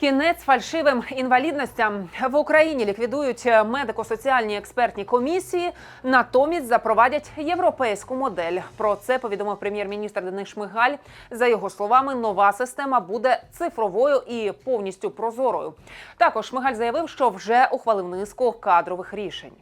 Кінець фальшивим інвалідностям в Україні ліквідують медико-соціальні експертні комісії, натомість запровадять європейську модель. Про це повідомив прем'єр-міністр Денис Шмигаль. За його словами, нова система буде цифровою і повністю прозорою. Також Шмигаль заявив, що вже ухвалив низку кадрових рішень.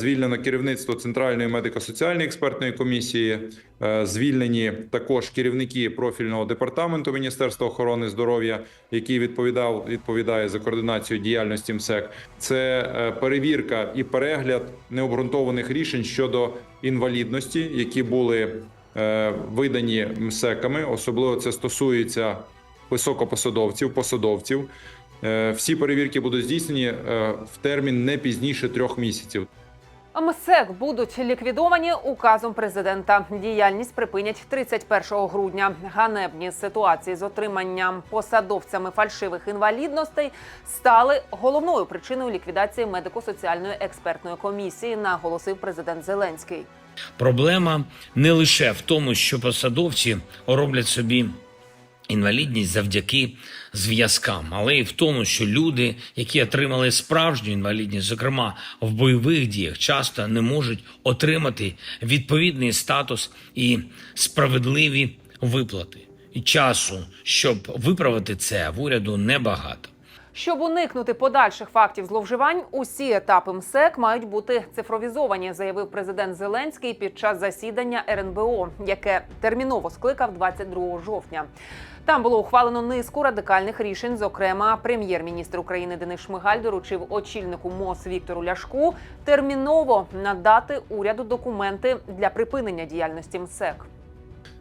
Звільнено керівництво Центральної медико-соціальної експертної комісії. Е, Звільнені також керівники профільного департаменту Міністерства охорони здоров'я, який відповідав відповідає за координацію діяльності МСЕК. Це е, перевірка і перегляд необґрунтованих рішень щодо інвалідності, які були е, видані МСЕКами. Особливо це стосується високопосадовців, посадовців. Всі перевірки будуть здійснені в термін не пізніше трьох місяців. МСЕК будуть ліквідовані указом президента. Діяльність припинять 31 грудня. Ганебні ситуації з отриманням посадовцями фальшивих інвалідностей стали головною причиною ліквідації медико-соціальної експертної комісії, наголосив президент Зеленський. Проблема не лише в тому, що посадовці роблять собі інвалідність завдяки зв'язкам, але й в тому, що люди, які отримали справжню інвалідність, зокрема в бойових діях, часто не можуть отримати відповідний статус і справедливі виплати. І часу, щоб виправити це, в уряду небагато. Щоб уникнути подальших фактів зловживань, усі етапи МСЕК мають бути цифровізовані, заявив президент Зеленський під час засідання РНБО, яке терміново скликав 22 жовтня. Там було ухвалено низку радикальних рішень. Зокрема, прем'єр-міністр України Денис Шмигаль доручив очільнику МОЗ Віктору Ляшку терміново надати уряду документи для припинення діяльності МСЕК.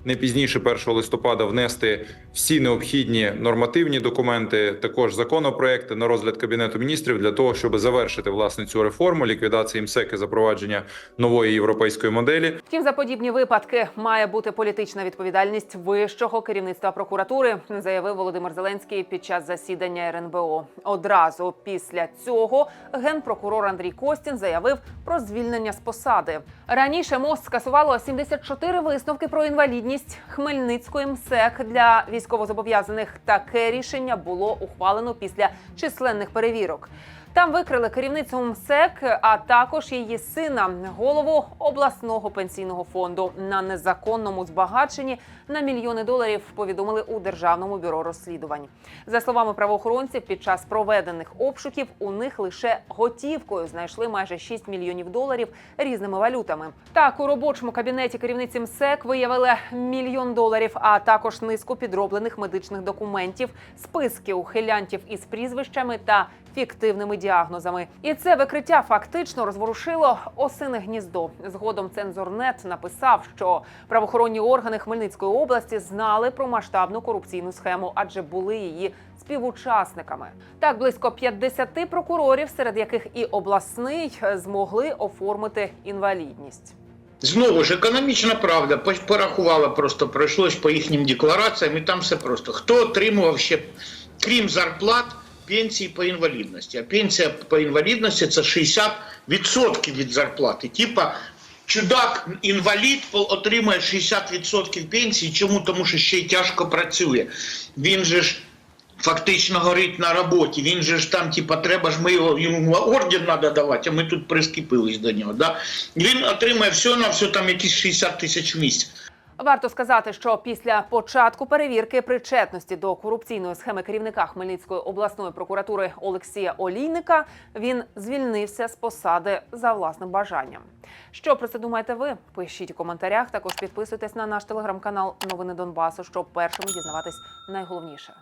Не пізніше 1 листопада внести всі необхідні нормативні документи, також законопроекти на розгляд кабінету міністрів для того, щоб завершити власне цю реформу ліквідації МСЕК і запровадження нової європейської моделі. Втім, за подібні випадки має бути політична відповідальність вищого керівництва прокуратури, заявив Володимир Зеленський під час засідання РНБО. Одразу після цього генпрокурор Андрій Костін заявив про звільнення з посади. Раніше МОЗ скасувало 74 висновки про інвалідність Хмельницької МСЕК для військовозобов'язаних. Таке рішення було ухвалено після численних перевірок. Там викрили керівницю МСЕК, а також її сина, голову обласного пенсійного фонду на незаконному збагаченні на мільйони доларів. Повідомили у державному бюро розслідувань. За словами правоохоронців, під час проведених обшуків у них лише готівкою знайшли майже 6 мільйонів доларів різними валютами. Так у робочому кабінеті керівниці МСЕК виявили мільйон доларів, а також низку підроблених медичних документів, списки ухилянтів із прізвищами та фіктивними діагнозами. І це викриття фактично розворушило осине гніздо. Згодом цензорнет написав, що правоохоронні органи Хмельницької області знали про масштабну корупційну схему, адже були її співучасниками. Так близько 50 прокурорів, серед яких і обласний, змогли оформити інвалідність. Знову ж економічна правда порахувала просто, пройшлось по їхнім деклараціям, і там все просто. Хто отримував ще, крім зарплат, пенсії по інвалідності? А пенсія по інвалідності це 60% від зарплати. Типа чудак інвалід отримує 60% пенсії. Чому? Тому що ще й тяжко працює. Він же ж. Фактично горить на роботі. Він же ж там, типа, треба ж ми його йому орден треба давати, а ми тут прискіпились до нього. Да? Він отримає все на все там якісь 60 тисяч в місяць. Варто сказати, що після початку перевірки причетності до корупційної схеми керівника Хмельницької обласної прокуратури Олексія Олійника він звільнився з посади за власним бажанням. Що про це думаєте ви? Пишіть у коментарях. Також підписуйтесь на наш телеграм-канал Новини Донбасу, щоб першими дізнаватись найголовніше.